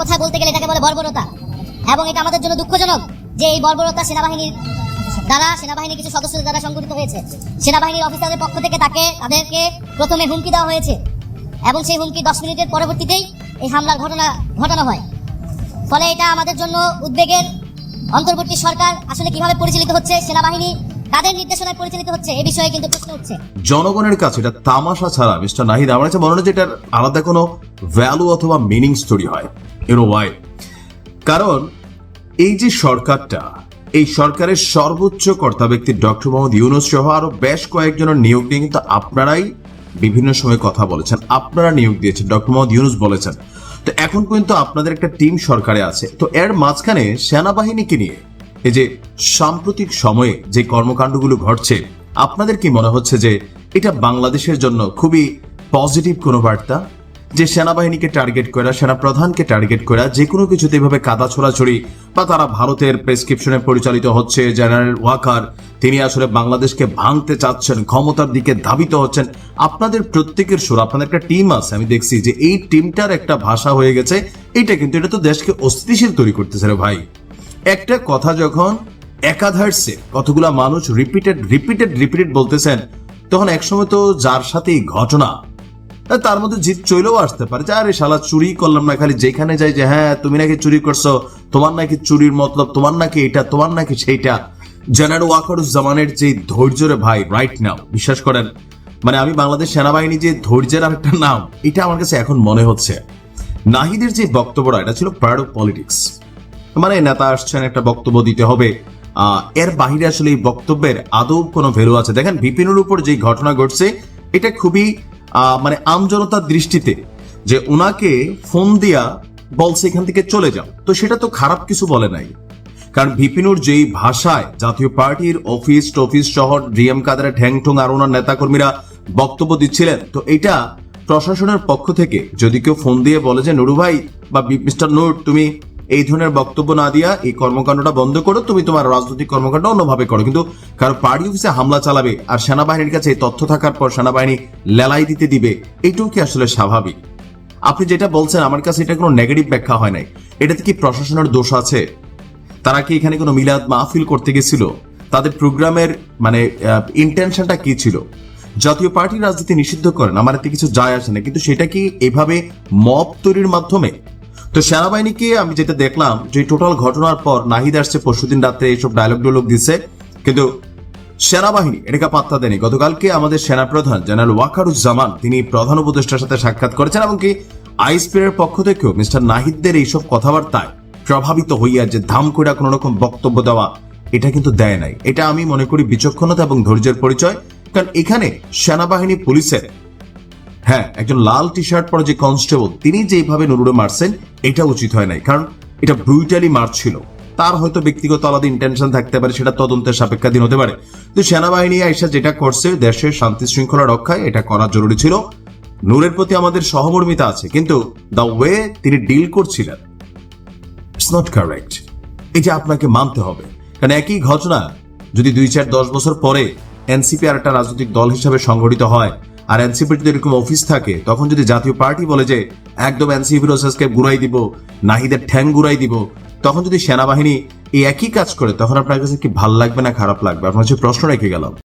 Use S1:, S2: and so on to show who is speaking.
S1: কথায় বলতে গেলে এটাকে বলে বর্বরতা। এবং এটা আমাদের জন্য দুঃখজনক যে এই বর্বরতা সেনাবাহিনীর দ্বারা, সেনাবাহিনীর কিছু সদস্যদের দ্বারা সংগঠিত হয়েছে। সেনাবাহিনীর অফিসারদের পক্ষ থেকে তাকে, তাদেরকে প্রথমে হুমকি দেওয়া হয়েছে। এবং সেই হুমকি দশ মিনিটের পরবর্তীতেই এই হামলার ঘটনা, ঘটানো হয়। ফলে এটা আমাদের জন্য উদ্বেগের অন্তর্বর্তী সরকার আসলে কীভাবে পরিচালিত হচ্ছে সেনাবাহিনী কাদের নির্দেশনায় পরিচালিত হচ্ছে, এ বিষয়ে কিন্তু প্রশ্ন উঠছে।
S2: জনগণের কাছে এটা তামাশা ছাড়া, মিস্টার নাহিদ, আমার কাছে মনে হয় এটার আলাদা কোনো ভ্যালু অথবা মিনিংস তৈরি হয় ইউনো ওয়াই কারণ এই যে সরকারটা, এই সরকারের সর্বোচ্চ কর্তা ব্যক্তি ডক্টর মোহাম্মদ ইউনুস সহ আরও বেশ কয়েকজনের নিয়োগ নিয়ে কিন্তু আপনারাই বিভিন্ন সময় কথা বলেছেন, আপনারা নিয়োগ দিয়েছেন, ডক্টর মোহাম্মদ ইউনুস বলেছেন। তো এখন পর্যন্ত আপনাদের একটা টিম সরকারে আছে। তো এর মাঝখানে সেনাবাহিনীকে নিয়ে এই যে সাম্প্রতিক সময়ে যে কর্মকাণ্ডগুলো ঘটছে, আপনাদের কি মনে হচ্ছে যে এটা বাংলাদেশের জন্য খুবই পজিটিভ কোনো বার্তা? যে সেনাবাহিনীকে টার্গেট করা সেনা প্রধানকে টার্গেট করা, যে কোনো কিছুতে এভাবে কাদা ছোড়াছড়ি বা তারা ভারতের প্রেসক্রিপশনে পরিচালিত হচ্ছে জেনারেল ওয়াকার, তিনি আসলে বাংলাদেশকে ভাঙতে চাচ্ছেন, ক্ষমতার দিকে ধাবিত হচ্ছেন, আপনাদের প্রত্যেকের সুর, আপনাদের একটা টিম আছে, আমি দেখছি যে এই টিমটার একটা ভাষা হয়ে গেছে, এটা কিন্তু এটা তো দেশকে অস্থিতিশীল তৈরি করতেছে রে ভাই। একটা কথা যখন একাধারসে কতগুলা মানুষ রিপিটেড রিপিটেড রিপিটেড বলতেছেন, তখন একসময় তো যার সাথে এই ঘটনা তার মধ্যে জিত চলেও আসতে পারে আরে শালা, চুরি করলাম না, খালি যেখানে যাই যে হ্যাঁ তুমি নাকি চুরি করছ, তোমার নাকি চুরির মতলব, তোমার নাকি এটা, তোমার নাকি সেইটা। জেনারেল ওয়াকারুজ্জামানের যে ধৈর্য রে ভাই রাইট নাও বিশ্বাস করেন মানে আমি বাংলাদেশ সেনাবাহিনী যে ধৈর্যের একটা নাম, এটা আমার কাছে এখন মনে হচ্ছে। নাহিদের যে বক্তব্যটা, এটা ছিল অফ পলিটিক্স মানে নেতা আসছেন, একটা বক্তব্য দিতে হবে। এর বাহিরে আসলে এই বক্তব্যের আদৌ কোনো ভ্যালু আছে? দেখেন, বিপিনের উপর যে ঘটনা ঘটছে, এটা খুবই মানে আমজনতার দৃষ্টিতে যে ওনাকে ফোন দিয়া বলছে, এখান থেকে চলে যাও। তো সেটা তো খারাপ কিছু বলে নাই। কারণ বিপিনুর যেই ভাষায় জাতীয় পার্টির অফিস, টফিস শহর, ডিএম কাদের ঠ্যাং ঠুং আর ওনার নেতাকর্মীরা বক্তব্য দিচ্ছিলেন, তো এটা প্রশাসনের পক্ষ থেকে যদি কেউ ফোন দিয়ে বলে যে, নুরু ভাই বা, মিস্টার নুর, তুমি এই ধরনের বক্তব্য না দিয়া এই কর্মকাণ্ডটা বন্ধ করো, তুমি তোমার রাজনৈতিক কর্মকাণ্ড অন্যভাবে করো। কিন্তু কারণ পার্টি অফিসে হামলা চালাবে আর সেনাবাহিনীর কাছে এই তথ্য থাকার পর সেনাবাহিনী লেলাই দিতে দিবে এইটাও কি আসলে স্বাভাবিক? আপনি যেটা বলছেন, আমার কাছে এটা কোনো নেগেটিভ ব্যাখ্যা হয় নাই। এটাতে কি প্রশাসনের দোষ আছে? তারা কি এখানে কোনো মিলাদ মাহফিল করতে গেছিল? তাদের প্রোগ্রামের মানে ইন্টেনশনটা কি ছিল? জাতীয় পার্টি রাজনীতি নিষিদ্ধ করেন, আমার এতে কিছু যায় আসে না। কিন্তু সেটা কি এভাবে মব তৈরির মাধ্যমে তো সেনাবাহিনীকে আমি যেটা দেখলাম যে টোটাল ঘটনার পর নাহিদ আসছে পরশুদিন রাত্রে এইসব ডায়লগ ডায়লগ দিচ্ছে কিন্তু সেনাবাহিনী, এটাকে পাত্তা দেয়নি। গতকালকে আমাদের সেনাপ্রধান জেনারেল ওয়াকারুজ্জামান তিনি প্রধান উপদেষ্টার সাথে সাক্ষাৎ করেছেন এবং কি আইসপির পক্ষ থেকেও মিস্টার নাহিদদের এইসব কথাবার্তায় প্রভাবিত হইয়া যে ধাম করে কোনো রকম বক্তব্য দেওয়া, এটা কিন্তু দেয় নাই। এটা আমি মনে করি বিচক্ষণতা এবং ধৈর্যের পরিচয়। কারণ এখানে সেনাবাহিনী, পুলিশের হ্যাঁ একজন লাল টি শার্ট পরে যে কনস্টেবল তিনি যেভাবে নুরুরে মারছেন এটা উচিত হয় নাই। কারণ এটা ব্রুটালি মারছিল। তার হয়তো ব্যক্তিগত আলাদা ইন্টেনশন থাকতে পারে, সেটা তদন্তের সাপেক্ষাধীন হতে পারে। তো সেনাবাহিনী আইসা যেটা করছে দেশের শান্তি শৃঙ্খলা রক্ষায় এটা করা জরুরি ছিল। নূরের প্রতি আমাদের সহমর্মিতা আছে, কিন্তু দ্য ওয়ে তিনি ডিল করছিলেন ইটস নট কারেক্ট এটা আপনাকে মানতে হবে। কারণ একই ঘটনা, যদি দুই চার দশ বছর পরে এনসিপি আর একটা রাজনৈতিক দল হিসাবে সংগঠিত হয় আর এনসিপির যদি এরকম অফিস থাকে, তখন যদি জাতীয় পার্টি বলে যে, একদম এনসিপি প্রসেসকে গুড়াই দিব, নাহিদের ঠ্যাং গুড়াই দিব, তখন যদি সেনাবাহিনী এই একই কাজ করে, তখন আপনার কাছে কি ভালো লাগবে না খারাপ লাগবে? আপনার হচ্ছে প্রশ্ন রেখে গেলাম।